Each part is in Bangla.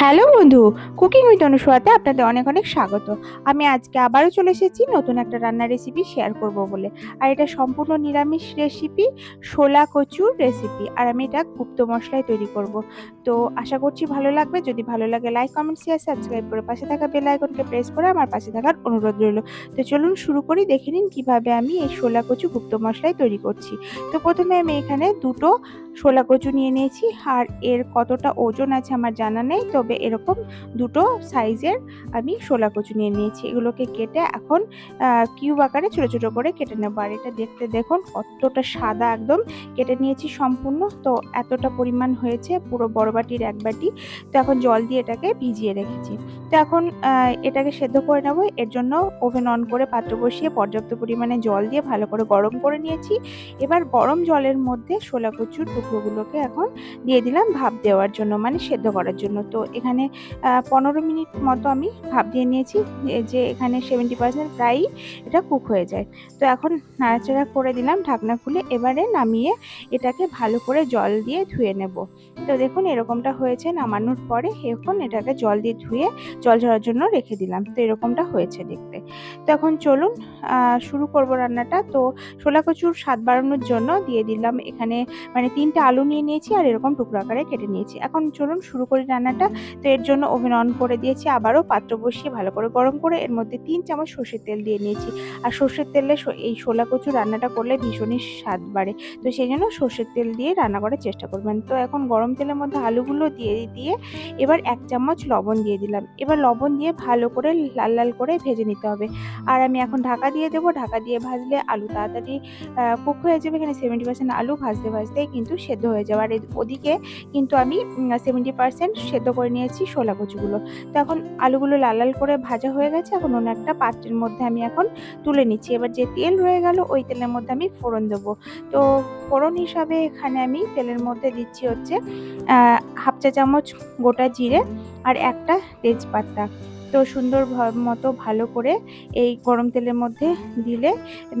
হ্যালো বন্ধু কুকিং উইথ অনুসুয়াতে আপনাদের অনেক অনেক স্বাগত। আমি আজকে আবারও চলে এসেছি নতুন একটা রান্নার রেসিপি শেয়ার করব বলে। আর এটা সম্পূর্ণ নিরামিষ রেসিপি শোলা কচুর রেসিপি আর আমি এটা গুপ্ত মশলায় তৈরি করব। তো আশা করছি ভালো লাগবে। যদি ভালো লাগে লাইক কমেন্ট শেয়ার সাবস্ক্রাইব করে পাশে থাকা বেল আইকনকে প্রেস করে আমার পাশে থাকার অনুরোধ রইল। তো চলুন শুরু করি, দেখে নিন কীভাবে আমি এই শোলা কচু গুপ্ত মশলায় তৈরি করছি। তো প্রথমে আমি এখানে দুটো শোলা কচু নিয়ে নিয়েছি। আর এর কতটা ওজন আছে আমার জানা নেই তবে এরকম দুটো সাইজের আমি শোলা কচু নিয়ে নিয়েছি। এগুলোকে কেটে এখন কিউব আকারে ছোটো ছোটো করে কেটে নেব। আর এটা দেখতে দেখুন কতটা সাদা একদম। কেটে নিয়েছি সম্পূর্ণ। তো এতটা পরিমাণ হয়েছে পুরো বড় বাটির এক বাটি। তো এখন জল দিয়ে এটাকে ভিজিয়ে রেখেছি। তো এখন এটাকে সেদ্ধ করে নেব। এর জন্য ওভেন অন করে পাত্র বসিয়ে পর্যাপ্ত পরিমাণে জল দিয়ে ভালো করে গরম করে নিয়েছি। এবার গরম জলের মধ্যে শোলা কচুর টুকরোগুলোকে এখন দিয়ে দিলাম ভাপ দেওয়ার জন্য মানে সেদ্ধ করার জন্য। তো এখানে পনেরো মিনিট মতো আমি ভাপ দিয়ে নিয়েছি। যে এখানে সেভেন্টি পার্সেন্ট প্রায়ই এটা কুক হয়ে যায়। তো এখন নাড়াচাড়া করে দিলাম ঢাকনা খুলে, এবারে নামিয়ে এটাকে ভালো করে জল দিয়ে ধুয়ে নেব। তো দেখুন এরকমটা হয়েছে নামানোর পরে, এখন এটাকে জল দিয়ে ধুয়ে জল ঝরার জন্য রেখে দিলাম। তো এরকমটা হয়েছে দেখতে। তো এখন চলুন শুরু করব রান্নাটা। তো ছোলা কচুর স্বাদ বাড়ানোর জন্য দিয়ে দিলাম এখানে মানে তিনটে আলু নিয়ে নিয়েছি আর এরকম টুকরো আকারে কেটে নিয়েছি। এখন চলুন শুরু করি রান্নাটা। তো এর জন্য ওভেন অন করে দিয়েছি। আবারও পাত্র বসিয়ে ভালো করে গরম করে এর মধ্যে তিন চামচ সর্ষের তেল দিয়ে নিয়েছি। আর সর্ষের তেলে এই শোলা কচু রান্নাটা করলে ভীষণই স্বাদ বাড়ে। তো সেই জন্য সর্ষের তেল দিয়ে রান্না করার চেষ্টা করবেন। তো এখন গরম তেলের মধ্যে আলুগুলো দিয়ে দিয়ে এবার এক চামচ লবণ দিয়ে দিলাম। এবার লবণ দিয়ে ভালো করে লাল লাল করে ভেজে নিতে হবে। আর আমি এখন ঢাকা দিয়ে দেবো। ঢাকা দিয়ে ভাজলে আলু তাড়াতাড়ি কুক হয়ে যাবে। এখানে সেভেন্টি পার্সেন্ট আলু ভাজতে ভাজতে কিন্তু সেদ্ধ হয়ে যাবে। আর ওদিকে কিন্তু আমি সেভেন্টি পার্সেন্ট সেদ্ধ করে নিয়েছি শোলা কচুগুলো। তো এখন আলুগুলো লাল লাল করে ভাজা হয়ে গেছে, এখন অন্য একটা পাত্রের মধ্যে আমি এখন তুলে নিচ্ছি। এবার যে তেল রয়ে গেল, ওই তেলের মধ্যে আমি ফোড়ন দেবো। তো ফোড়ন হিসাবে এখানে আমি তেলের মধ্যে দিচ্ছি হচ্ছে হাফ চা চামচ গোটা জিরে আর একটা তেজপাতা। তো সুন্দর মতো ভালো করে এই গরম তেলের মধ্যে দিলে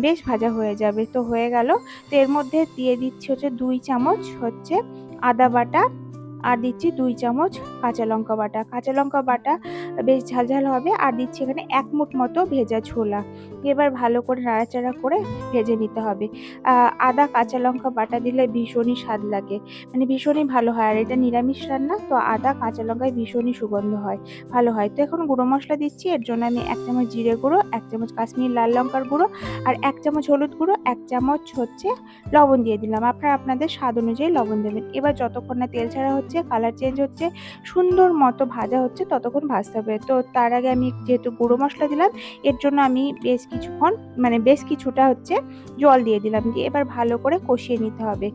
বেশ ভাজা হয়ে যাবে। তো হয়ে গেল, তো এর মধ্যে দিয়ে দিচ্ছি হচ্ছে দুই চামচ হচ্ছে আদা বাটা আর দিচ্ছি দুই চামচ কাঁচা লঙ্কা বাটা। কাঁচা লঙ্কা বাটা বেশ ঝালঝাল হবে। আর দিচ্ছি এখানে এক মুঠ মতো ভেজা ছোলা। এবার ভালো করে নাড়াচাড়া করে ভেজে নিতে হবে। আদা কাঁচা লঙ্কা বাটা দিলে ভীষণই স্বাদ লাগে। মানে ভীষণই ভালো হয়। আর এটা নিরামিষ রান্না, তো আদা কাঁচা লঙ্কায় ভীষণই সুগন্ধ হয়। ভালো হয়। তো এখন গুঁড়ো মশলা দিচ্ছি। এর জন্য আমি এক চামচ জিরে গুঁড়ো, এক চামচ কাশ্মীর লাল লঙ্কার গুঁড়ো আর এক চামচ হলুদ গুঁড়ো, এক চামচ হচ্ছে লবণ দিয়ে দিলাম। আপনারা আপনাদের স্বাদ অনুযায়ী লবণ দেবেন। এবার যতক্ষণ না তেল ছাড়া হচ্ছে কালার চেঞ্জ হচ্ছে, সুন্দর মতো ভাজা হচ্ছে ততক্ষণ ভাজতে হবে। তো তার আগে আমি যেহেতু গুঁড়ো মশলা দিলাম, এর জন্য আমি বেশ কিছুক্ষণ মানে বেশ কিছুটা হচ্ছে জল দিয়ে দিলাম, দিয়ে এবার ভালো করে কষিয়ে নিতে হবে।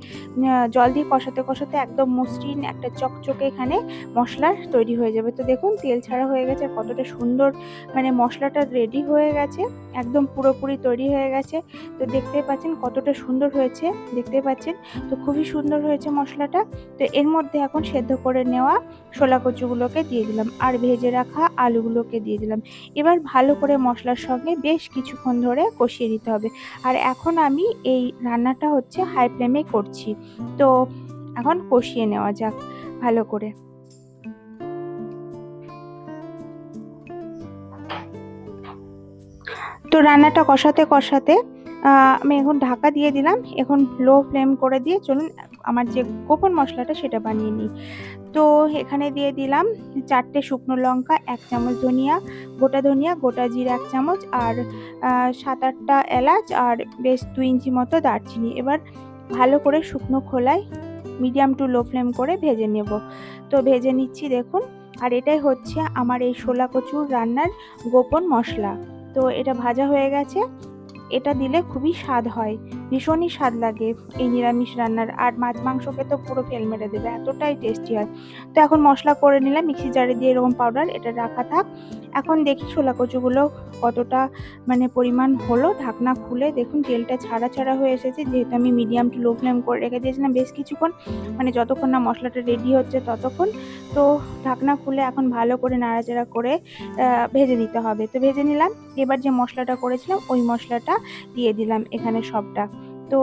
জল দিয়ে কষাতে কষাতে একদম মসৃণ একটা চকচকে এখানে মশলার তৈরি হয়ে যাবে। তো দেখুন, তেল ছাড়া হয়ে গেছে, কতটা সুন্দর মানে মশলাটা রেডি হয়ে গেছে, একদম পুরোপুরি তৈরি হয়ে গেছে। তো দেখতে পাচ্ছেন কতটা সুন্দর হয়েছে দেখতে পাচ্ছেন? তো খুবই সুন্দর হয়েছে মশলাটা। তো এর মধ্যে এখন সেদ্ধ করে নেওয়া শোলা কচুগুলোকে দিয়ে দিলাম আর ভেজে রাখা আলুগুলোকে দিয়ে দিলাম। এবার ভালো করে মশলার সঙ্গে বেশ কিছুক্ষণ ধরে কষিয়ে দিতে হবে। আর এখন আমি এই রান্নাটা হচ্ছে হাই ফ্লেমে করছি। তো এখন কষিয়ে নেওয়া যাক ভালো করে। তো রান্নাটা কষাতে কষাতে আমি এখন ঢাকা দিয়ে দিলাম। এখন লো ফ্লেম করে দিয়ে চলুন, আমার যে গোপন মশলাটা সেটা বানিয়ে নিই। তো এখানে দিয়ে দিলাম চারটে শুকনো লঙ্কা, এক চামচ ধনিয়া, গোটা ধনিয়া, গোটা জিরা এক চামচ আর সাত আটটা এলাচ আর বেশ দু ইঞ্চি মতো দারচিনি। এবার ভালো করে শুকনো খোলায় মিডিয়াম টু লো ফ্লেম করে ভেজে নেব। তো ভেজে নিচ্ছি দেখুন, আর এটাই হচ্ছে আমার এই শোলা কচুর রান্নার গোপন মশলা। তো এটা ভাজা হয়ে গেছে। এটা দিলে খুবই স্বাদ হয়। ভীষণই স্বাদ লাগে। এই নিরামিষ রান্নার আর মাছ মাংসকে তো পুরো ফেল মেরে দেবে, এতটাই টেস্টি হয়। তো এখন মশলা করে নিলাম, মিক্সি জারে দিয়ে এরকম পাউডার এটা রাখা থাক। এখন দেখি ছোলা কচুগুলো কতটা মানে পরিমাণ হলো। ঢাকনা খুলে দেখুন, তেলটা ছাড়া ছাড়া হয়ে এসেছে। যেহেতু আমি মিডিয়াম টু লো ফ্লেম করে রেখে দিয়েছিলাম বেশ কিছুক্ষণ মানে যতক্ষণ না মশলাটা রেডি হচ্ছে ততক্ষণ। তো ঢাকনা খুলে এখন ভালো করে নাড়াচাড়া করে ভেজে নিতে হবে। তো ভেজে নিলাম, এবার যে মশলাটা করেছিলাম, ওই মশলাটা দিয়ে দিলাম এখানে সবটা। তো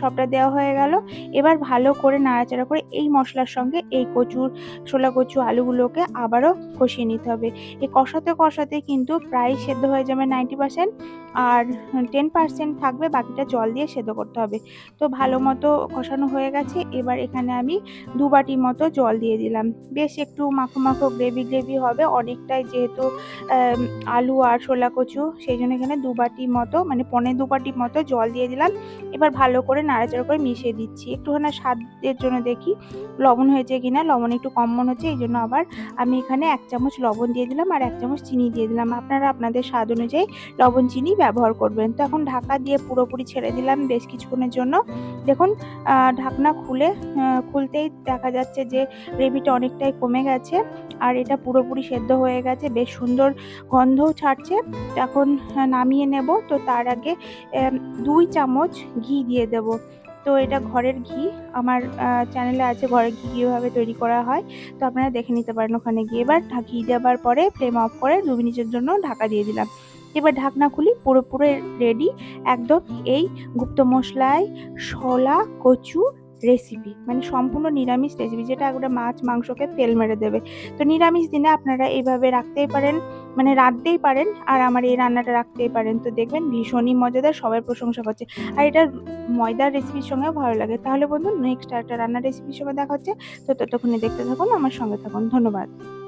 সবটা দেওয়া হয়ে গেল। এবার ভালো করে নাড়াচাড়া করে এই মশলার সঙ্গে এই কচুর শোলা কচু, আলুগুলোকে আবারও কষিয়ে নিতে হবে। এই কষাতে কষাতে কিন্তু প্রায় সেদ্ধ হয়ে যাবে নাইনটি পার্সেন্ট আর টেন পার্সেন্ট থাকবে বাকিটা জল দিয়ে সেদ্ধ করতে হবে। তো ভালো মতো কষানো হয়ে গেছে। এবার এখানে আমি দু বাটি মতো জল দিয়ে দিলাম। বেশ একটু মাখো মাখো গ্রেভি গ্রেভি হবে। অনেকটাই যেহেতু আলু আর শোলা কচু, সেই জন্য এখানে দু বাটি মতো মানে পনে দু বাটি মতো জল দিয়ে দিলাম। এবার ভালো করে নাড়াচাড়া করে মিশিয়ে দিচ্ছি। একটুখানি স্বাদের জন্য দেখি লবণ হয়েছে কি না লবণ একটু কম মনে হচ্ছে এই জন্য আবার আমি এখানে এক চামচ লবণ দিয়ে দিলাম আর এক চামচ চিনি দিয়ে দিলাম। আপনারা আপনাদের স্বাদ অনুযায়ী লবণ, চিনি ব্যবহার করবেন। তো এখন ঢাকা দিয়ে পুরোপুরি ছেড়ে দিলাম বেশ কিছুক্ষণের জন্য। দেখুন ঢাকনা খুলে খুলতেই দেখা যাচ্ছে যে গ্রেভিটা অনেকটাই কমে গেছে আর এটা পুরোপুরি সেদ্ধ হয়ে গেছে। বেশ সুন্দর গন্ধও ছাড়ছে। এখন নামিয়ে নেব। তো তার আগে দুই চামচ ঘি দিয়ে দেব। তো এটা ঘরের ঘি। আমার চ্যানেলে আছে ঘরের ঘি কীভাবে তৈরি করা হয়। তো আপনারা দেখে নিতে পারেন ওখানে গিয়ে। এবার ঢা- ঘি দেওয়ার পরে ফ্লেম অফ করে দু মিনিটের জন্য ঢাকা দিয়ে দিলাম। এবার ঢাকনা খুলি পুরোপুরি রেডি একদম এই গুপ্ত মশলায় শলা কচু রেসিপি মানে সম্পূর্ণ নিরামিষ রেসিপি যেটা একবারে মাছ মাংসকে তেল মেরে দেবে। তো নিরামিষ দিনে আপনারা এইভাবে রাখতেই পারেন। মানে রাখতেই পারেন আর আমার এই রান্নাটা রাখতেই পারেন। তো দেখবেন ভীষণই মজাদার, সবাই প্রশংসা করছে। আর এটা ময়দার রেসিপির সঙ্গেও ভালো লাগে। তাহলে বন্ধু নেক্সট একটা রান্নার রেসিপির সঙ্গে দেখা হচ্ছে। তো ততক্ষণে দেখতে থাকুন, আমার সঙ্গে থাকুন। ধন্যবাদ।